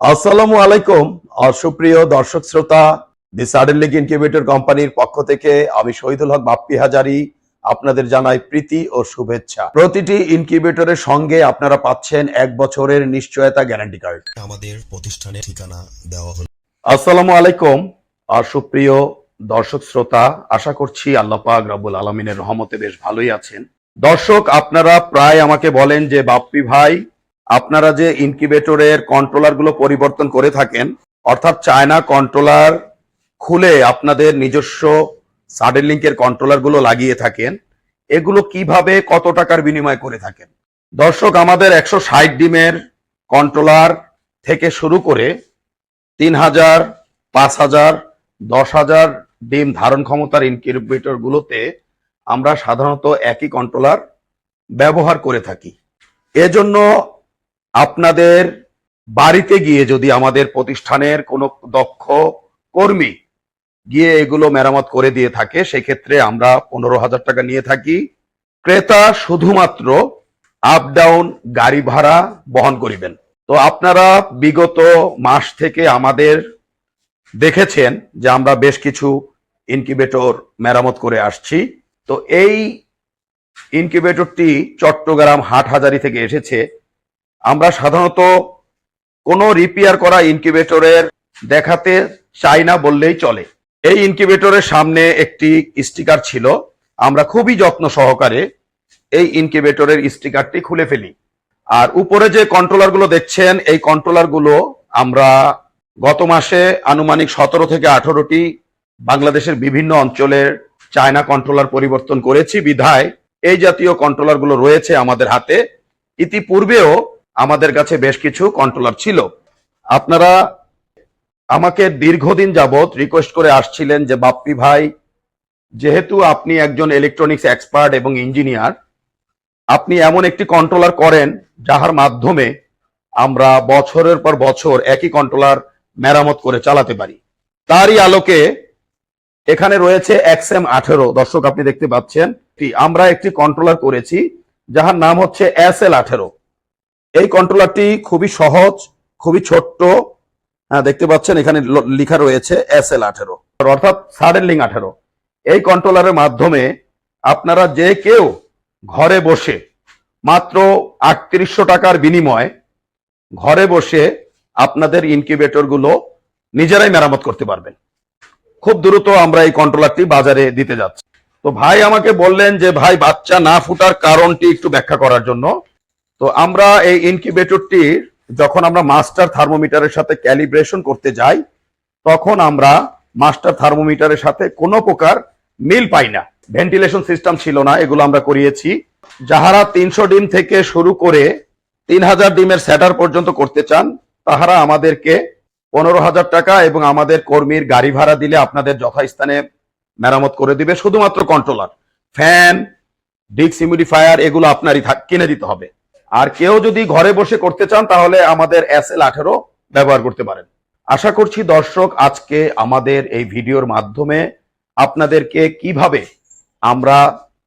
আসসালামু আলাইকুম আর সুপ্রিয় দর্শক শ্রোতা দি সাডেন লিগ ইনকিউবেটর কোম্পানির পক্ষ থেকে আমি শহীদুল হক বাপ্পি হাজারি আপনাদের জানাই প্রীতি ও শুভেচ্ছা। প্রতিটি ইনকিউবেটরের সঙ্গে আপনারা পাচ্ছেন এক বছরের নিশ্চয়তা গ্যারান্টি কার্ড। আমাদের প্রতিষ্ঠানের ঠিকানা দেওয়া হলো আসসালামু আলাইকুম আর সুপ্রিয় দর্শক শ্রোতা আশা করছি আল্লাহ পাক রব্বুল আলমিনের রহমতে বেশ ভালোই আছেন। দর্শক আপনারা প্রায় আমাকে বলেন যে বাপ্পি ভাই আপনারা যে ইনকিউবেটরের কন্ট্রোলারগুলো পরিবর্তন করে থাকেন, অর্থাৎ চায়না কন্ট্রোলার খুলে আপনাদের নিজস্ব সাডেন লিঙ্কের কন্ট্রোলারগুলো লাগিয়ে থাকেন, এগুলো কীভাবে কত টাকার বিনিময় করে থাকেন? দর্শক, আমাদের একশো ষাট ডিমের কন্ট্রোলার থেকে শুরু করে তিন হাজার, পাঁচ হাজার, দশ হাজার ডিম ধারণ ক্ষমতার ইনকিউবেটর গুলোতে আমরা সাধারণত একই কন্ট্রোলার ব্যবহার করে থাকি। এজন্য আপনাদের বাড়িতে গিয়ে যদি আমাদের প্রতিষ্ঠানের কোনো দক্ষ কর্মী গিয়ে এগুলো মেরামত করে দিয়ে থাকে, সেক্ষেত্রে আমরা পনেরো হাজার টাকা নিয়ে থাকি। ক্রেতা শুধুমাত্র আপ ডাউন গাড়ি ভাড়া বহন করিবেন। তো আপনারা বিগত মাস থেকে আমাদের দেখেছেন যে আমরা বেশ কিছু ইনকিউবেটর মেরামত করে আসছি। তো এই ইনকিউবেটরটি চট্টগ্রাম হাটহাজারি থেকে এসেছে। আমরা সাধারণত কোনো রিপেয়ার করা ইনকিউবেটরের দেখাতে চাই না বললেই চলে। এই ইনকিউবেটরের সামনে একটি স্টিকার ছিল। আমরা খুবই যত্ন সহকারে এই ইনকিউবেটরের স্টিকারটি খুলে ফেলি। আর উপরে যে কন্ট্রোলারগুলো দেখছেন, এই কন্ট্রোলারগুলো আমরা গত মাসে আনুমানিক সতেরো থেকে আঠারোটি বাংলাদেশের বিভিন্ন অঞ্চলের চায়না কন্ট্রোলার পরিবর্তন করেছি বিধায়। এই জাতীয় কন্ট্রোলারগুলো রয়েছে আমাদের হাতে। ইতিপূর্বেও আমাদের কাছে বেশ কিছু কন্ট্রোলার ছিল। আপনারা আমাকে দীর্ঘদিন যাবৎ রিকোয়েস্ট করে আসছিলেন যে, বাপ্পি ভাই, যেহেতু আপনি একজন ইলেকট্রনিক্স এক্সপার্ট এবং ইঞ্জিনিয়ার আপনি এমন একটি কন্ট্রোলার করেন যাহার মাধ্যমে আমরা বছরের পর বছর একই কন্ট্রোলার মেরামত করে চালাতে পারি। তারই আলোকে এখানে রয়েছে এক্সএম আঠেরো। দর্শক, আপনি দেখতে পাচ্ছেন, আমরা একটি কন্ট্রোলার করেছি যাহার নাম হচ্ছে এস এল আঠেরো। এই কন্ট্রোলারটি খুবই সহজ, খুবই ছোট্ট। হ্যাঁ দেখতে পাচ্ছেন এখানে ল- লেখা রয়েছে এস এল আঠেরো। অর্থাৎ সাডেনলিং আঠেরো। এই কন্ট্রোলারের মাধ্যমে আপনারা যে কেউ ঘরে বসে মাত্র আটত্রিশশো টাকার বিনিময়ে ঘরে বসে আপনাদের ইনকিউবেটরগুলো নিজেরাই মেরামত করতে পারবেন। খুব দ্রুত আমরা এই কন্ট্রোলারটি বাজারে দিতে যাচ্ছি। তো ভাই আমাকে বললেন যে, ভাই, বাচ্চা না ফুটার কারণটি একটু ব্যাখ্যা করার জন্য। তো আমরা এই ইনকিউবেটরটি যখন আমরা মাস্টার থার্মোমিটারের সাথে ক্যালিব্রেশন করতে যাই, তখন আমরা মাস্টার থার্মোমিটারের সাথে কোনো প্রকার মিল পাই না। ভেন্টিলেশন সিস্টেম ছিল না, এগুলো আমরা করিয়েছি। যাহারা তিনশো ডিম থেকে শুরু করে তিন হাজার ডিমের স্যাটার পর্যন্ত করতে চান, তাহারা আমাদেরকে পনেরো হাজার টাকা এবং আমাদের কর্মীর গাড়ি ভাড়া দিলে আপনাদের যথাস্থানে মেরামত করে দিবে। শুধুমাত্র কন্ট্রোলার ফ্যান ডিক্স হিউমিডিফায়ার এগুলো আপনারই কিনে দিতে হবে। আর কেউ যদি ঘরে বসে করতে চান, তাহলে আমাদের এস এল আঠেরো ব্যবহার করতে পারেন। আশা করছি দর্শক, আজকে আমাদের এই ভিডিওর মাধ্যমে আপনাদেরকে কীভাবে আমরা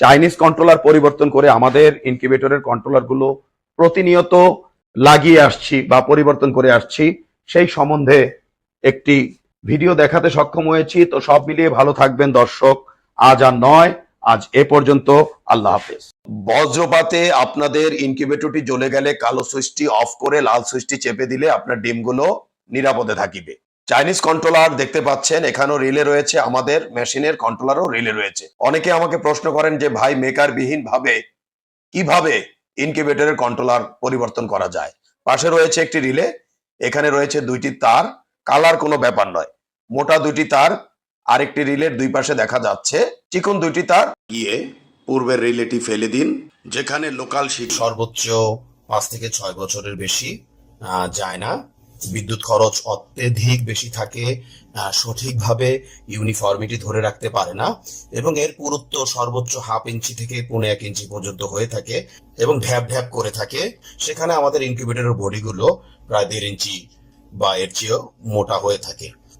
চাইনিজ কন্ট্রোলার পরিবর্তন করে আমাদের ইনকিউবেটরের কন্ট্রোলারগুলো প্রতিনিয়ত লাগিয়ে আসছি বা পরিবর্তন করে আসছি, সেই সম্বন্ধে একটি ভিডিও দেখাতে সক্ষম হয়েছি। তো সব মিলিয়ে ভালো থাকবেন দর্শক। আজ আর নয়। আজ এ পর্যন্ত আল্লাহ হাফেজ। বজ্রপাতে আপনাদের ইনকিউবেটরটি জ্বলে গেলে কালো সুইচটি অফ করে লাল সুইচটি চেপে দিলে আপনার ডিমগুলো নিরাপদে থাকিবে। চাইনিজ কন্ট্রোলার দেখতে পাচ্ছেন, এখানেও রিলে রয়েছে আমাদের মেশিনের কন্ট্রোলারও রিলে রয়েছে। অনেকে আমাকে প্রশ্ন করেন যে, ভাই মেকার বিহীন ভাবে কীভাবে ইনকিউবেটরের কন্ট্রোলার পরিবর্তন করা যায়? পাশে রয়েছে একটি রিলে, এখানে রয়েছে দুইটি তার। কালার কোনো ব্যাপার নয়। মোটা দুইটি তার আরেকটি রিলের দুই পাশে দেখা যাচ্ছে। চিকন দুইটি তার। গিয়ে পূর্বের রিলেটি ফেলে দিন যেখানে লোকাল শিট সর্বোচ্চ পাঁচ থেকে ছয় বছরের বেশি যায় না। বিদ্যুৎ খরচ অত্যধিক বেশি থাকে সঠিকভাবে ইউনিফর্মিটি ধরে রাখতে পারে না এবং এর পুরুত্ব সর্বোচ্চ হাফ ইঞ্চি থেকে পৌনে এক ইঞ্চি পর্যন্ত হয়ে থাকে এবং ঢ্যাপ ঢ্যাপ করে থাকে। সেখানে আমাদের ইনকিউবেটরের বডিগুলো প্রায় দেড় ইঞ্চি বা এর চেয়েও মোটা হয়ে থাকে।